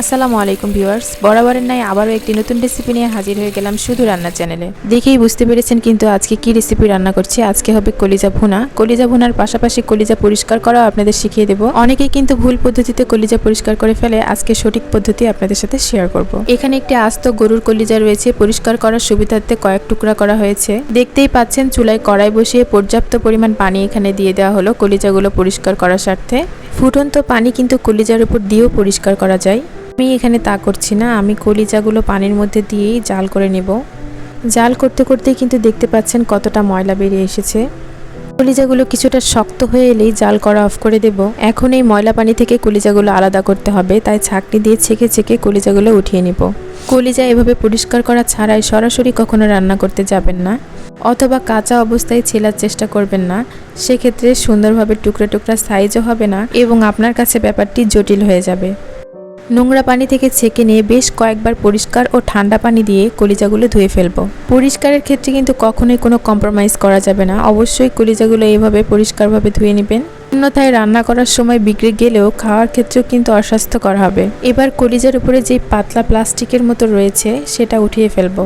আসসালামু আলাইকুম ভিউয়ার্স। বরাবরের নাই আবারও একটি নতুন রেসিপি নিয়ে হাজির হয়ে গেলাম শুধু রান্নার চ্যানেলে দেখেই বুঝতে পেরেছেন কিন্তু আজকে কি রেসিপি রান্না করছি? আজকে হবে কলিজা ভুনা। কলিজা ভুনার পাশাপাশি কলিজা পরিষ্কার করাও আপনাদের শিখিয়ে দেবো। অনেকেই কিন্তু ভুল পদ্ধতিতে কলিজা পরিষ্কার করে ফেলে। আজকে সঠিক পদ্ধতি আপনাদের সাথে শেয়ার করব। এখানে একটি আস্ত গরুর কলিজা রয়েছে। পরিষ্কার করার সুবিধার্থে কয়েক টুকরা করা হয়েছে। দেখতেই পাচ্ছেন, চুলায় কড়াই বসিয়ে পর্যাপ্ত পরিমাণ পানি এখানে দিয়ে দেওয়া হলো কলিজাগুলো পরিষ্কার করার স্বার্থে। ফুটন্ত পানি কিন্তু কলিজার উপর দিয়েও পরিষ্কার করা যায়। আমি এখানে তা করছি না। আমি কলিজাগুলো পানির মধ্যে দিয়েই জাল করে নেব। জাল করতে করতেই কিন্তু দেখতে পাচ্ছেন কতটা ময়লা বেরিয়ে এসেছে। কলিজাগুলো কিছুটা শক্ত হয়ে এলেই জাল করা অফ করে দেব। এখন এই ময়লা পানি থেকে কলিজাগুলো আলাদা করতে হবে, তাই ছাকনি দিয়ে ছেঁকে ছেঁকে কলিজাগুলো উঠিয়ে নিব। কলিজা এভাবে পরিষ্কার করা ছাড়াই সরাসরি কখনো রান্না করতে যাবেন না, অথবা কাঁচা অবস্থায় ছেলার চেষ্টা করবেন না। সেক্ষেত্রে সুন্দরভাবে টুকরা টুকরা সাইজও হবে না এবং আপনার কাছে ব্যাপারটি জটিল হয়ে যাবে। নোংরা পানি থেকে ছেঁকে নিয়ে বেশ কয়েকবার পরিষ্কার ও ঠান্ডা পানি দিয়ে কলিজাগুলো ধুয়ে ফেলব। পরিষ্কারের ক্ষেত্রে কিন্তু কখনোই কোনো কম্প্রোমাইজ করা যাবে না। অবশ্যই কলিজাগুলো এইভাবে পরিষ্কারভাবে ধুয়ে নেবেন। অন্যথায় রান্না করার সময় বিগড়ে গেলেও খাওয়ার ক্ষেত্রেও কিন্তু অস্বাস্থ্যকর হবে। এবার কলিজার উপরে যে পাতলা প্লাস্টিকের মতো রয়েছে, সেটা উঠিয়ে ফেলব।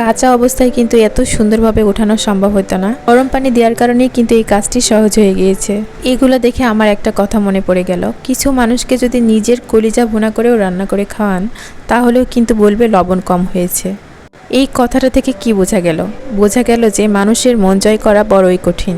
কাঁচা অবস্থায় কিন্তু এত সুন্দরভাবে ওঠানো সম্ভব হতো না। গরম পানি দেওয়ার কারণেই কিন্তু এই কাজটি সহজ হয়ে গিয়েছে। এগুলো দেখে আমার একটা কথা মনে পড়ে গেল। কিছু মানুষকে যদি নিজের কলিজা ভুনা করেও রান্না করে খাওয়ান, তাহলেও কিন্তু বলবে লবণ কম হয়েছে। এই কথাটা থেকে কি বোঝা গেল? বোঝা গেল যে মানুষের মন জয় করা বড়ই কঠিন।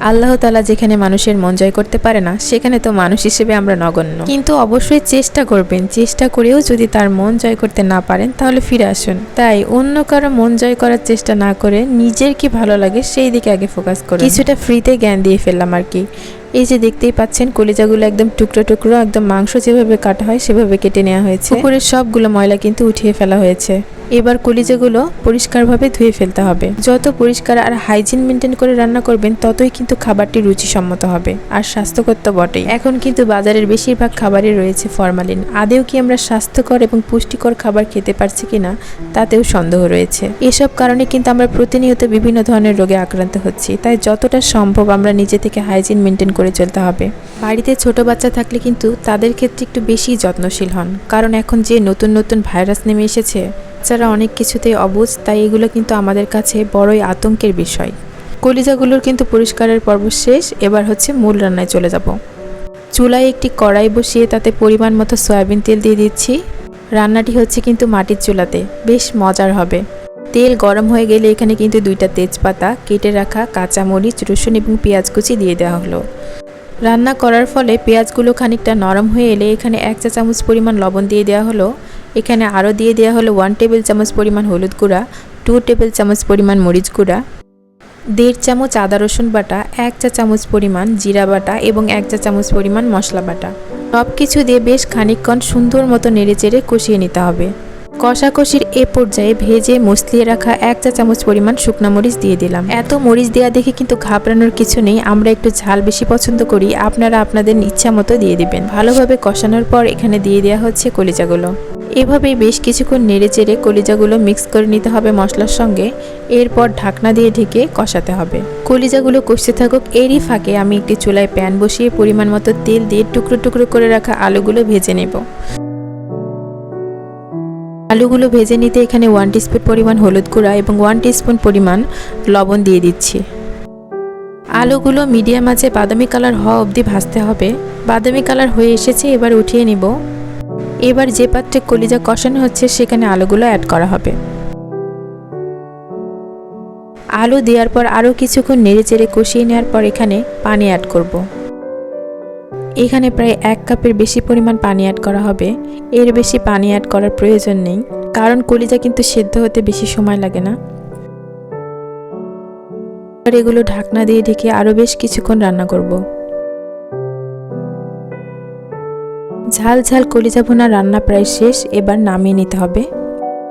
আল্লাহ তালা যেখানে মানুষের মন জয় করতে পারে না, সেখানে তো মানুষ হিসেবে আমরা নগণ্য। কিন্তু অবশ্যই চেষ্টা করবেন, চেষ্টা করেও যদি তার মন জয় করতে না পারেন, তাহলে ফিরে আসুন। তাই অন্য কারও মন জয় করার চেষ্টা না করে নিজের কি ভালো লাগে, সেই দিকে আগে ফোকাস করুন। কিছুটা ফ্রিতে জ্ঞান দিয়ে ফেললাম আর কি। এই যে দেখতেই পাচ্ছেন, কলিজাগুলো একদম টুকরো টুকরো, একদম মাংস যেভাবে কাটা হয়, সেভাবে কেটে নেওয়া হয়েছে। পুকুরের সবগুলো ময়লা কিন্তু উঠিয়ে ফেলা হয়েছে। এবার কলিজাগুলো পরিষ্কারভাবে ধুয়ে ফেলতে হবে। যত পরিষ্কার আর হাইজিন মেনটেন করে রান্না করবেন, ততই কিন্তু খাবারটি রুচিসম্মত হবে আর স্বাস্থ্যকর তো বটেই। এখন কিন্তু বাজারের বেশিরভাগ খাবারই রয়েছে ফরমালিন। আদেও কি আমরা স্বাস্থ্যকর এবং পুষ্টিকর খাবার খেতে পারছি কিনা, তাতেও সন্দেহ রয়েছে। এসব কারণে কিন্তু আমরা প্রতিনিয়ত বিভিন্ন ধরনের রোগে আক্রান্ত হচ্ছি, তাই যতটা সম্ভব আমরা নিজে থেকে হাইজিন মেনটেন করে চলতে হবে। বাড়িতে ছোট বাচ্চা থাকলে কিন্তু তাদের ক্ষেত্রে একটু বেশি যত্নশীল হন। কারণ এখন যে নতুন নতুন ভাইরাস নেমে এসেছে বাচ্চারা অনেক কিছুতেই অবুঝ তাই এগুলো কিন্তু আমাদের কাছে বড়ই আতঙ্কের বিষয়। কলিজাগুলোর কিন্তু পরিষ্কারের পর্ব শেষ, এবার হচ্ছে মূল রান্নায় চলে যাব। চুলায় একটি কড়াই বসিয়ে তাতে পরিমাণ মতো সয়াবিন তেল দিয়ে দিচ্ছি। রান্নাটি হচ্ছে কিন্তু মাটির চুলাতে, বেশ মজার হবে। তেল গরম হয়ে গেলে এখানে কিন্তু দুইটা তেজপাতা, কেটে রাখা কাঁচামরিচ, রসুন এবং পেঁয়াজ কুচি দিয়ে দেওয়া হলো। রান্না করার ফলে পেঁয়াজগুলো খানিকটা নরম হয়ে এলে এখানে এক চা চামচ পরিমাণ লবণ দিয়ে দেওয়া হলো। এখানে আরও দিয়ে দেওয়া হলো ওয়ান টেবিল চামচ পরিমাণ হলুদ গুঁড়া টু টেবিল চামচ পরিমাণ মরিচ গুঁড়া, দেড় চামচ আদা রসুন বাটা, এক চা চামচ পরিমাণ জিরা বাটা এবং এক চা চামচ পরিমাণ মশলা বাটা। সব কিছু দিয়ে বেশ খানিকক্ষণ সুন্দর মতো নেড়ে চেড়ে কষিয়ে নিতে হবে। কষাকষির এ পর্যায়ে ভেজে মসলিয়ে রাখা এক চা চামচ পরিমাণ শুকনা মরিচ দিয়ে দিলাম। এত মরিচ দেওয়া দেখে কিন্তু ঘাবড়ানোর কিছু নেই, আমরা একটু ঝাল বেশি পছন্দ করি, আপনারা আপনাদের ইচ্ছা মতো দিয়ে দিবেন। ভালোভাবে কষানোর পর এখানে দিয়ে দেওয়া হচ্ছে কলিজাগুলো। এভাবেই বেশ কিছুক্ষণ নেড়ে চেড়ে কলিজাগুলো মিক্স করে নিতে হবে মশলার সঙ্গে, এরপর ঢাকনা দিয়ে ঢেকে কষাতে হবে। কলিজাগুলো কষতে থাকুক, এরই ফাঁকে আমি একটি চুলায় প্যান বসিয়ে পরিমাণ মতো তেল দিয়ে টুকরো টুকরো করে রাখা আলুগুলো ভেজে নেব। আলুগুলো ভেজে নিতে এখানে ওয়ান টিস্পুন পরিমাণ হলুদ গুঁড়া এবং ওয়ান টিস্পুন পরিমাণ লবণ দিয়ে দিচ্ছি। আলুগুলো মিডিয়াম আছে বাদামি কালার হওয়া অবধি ভাজতে হবে। বাদামি কালার হয়ে এসেছে, এবার উঠিয়ে নিব। এবার যে পাত্রে কলিজা কষানো হচ্ছে, সেখানে আলুগুলো অ্যাড করা হবে। আলু দেওয়ার পর আরও কিছুক্ষণ নেড়ে চেড়ে কষিয়ে নেওয়ার পর এখানে পানি অ্যাড করব। এখানে প্রায় এক কাপের বেশি পরিমাণ পানি অ্যাড করা হবে। এর বেশি পানি অ্যাড করার প্রয়োজন নেই, কারণ কলিজা কিন্তু সেদ্ধ হতে বেশি সময় লাগে না। এগুলো ঢাকনা দিয়ে ঢেকে আরও বেশ কিছুক্ষণ রান্না করব। ঝাল ঝাল কলিজা ভুনা রান্না প্রায় শেষ, এবার নামিয়ে নিতে হবে।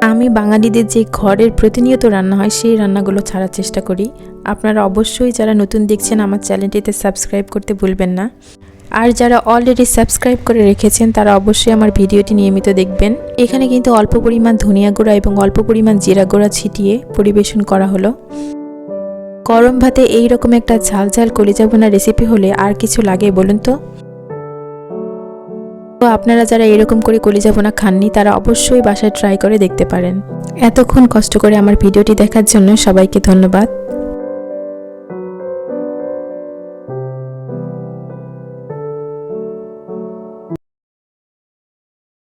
আমি বাঙালিদের যে ঘরের প্রতিনিয়ত রান্না হয়, সেই রান্নাগুলো ছাড়ার চেষ্টা করি। আপনারা অবশ্যই যারা নতুন দেখছেন আমার চ্যানেলটিতে সাবস্ক্রাইব করতে ভুলবেন না। আর যারা অলরেডি সাবস্ক্রাইব করে রেখেছেন, তারা অবশ্যই আমার ভিডিওটি নিয়মিত দেখবেন। এখানে কিন্তু অল্প পরিমাণ ধনিয়া গুঁড়া এবং অল্প পরিমাণ জিরা গুঁড়া ছিটিয়ে পরিবেশন করা হলো। গরম ভাতে এই রকম একটা ঝাল ঝাল কলিজা ভুনা রেসিপি হলে আর কিছু লাগে বলুন তো? তো আপনারা যারা এরকম করে কলিজা ভুনা খাননি, তারা অবশ্যই বাসায় ট্রাই করে দেখতে পারেন। এতক্ষণ কষ্ট করে আমার ভিডিওটি দেখার জন্য সবাইকে ধন্যবাদ।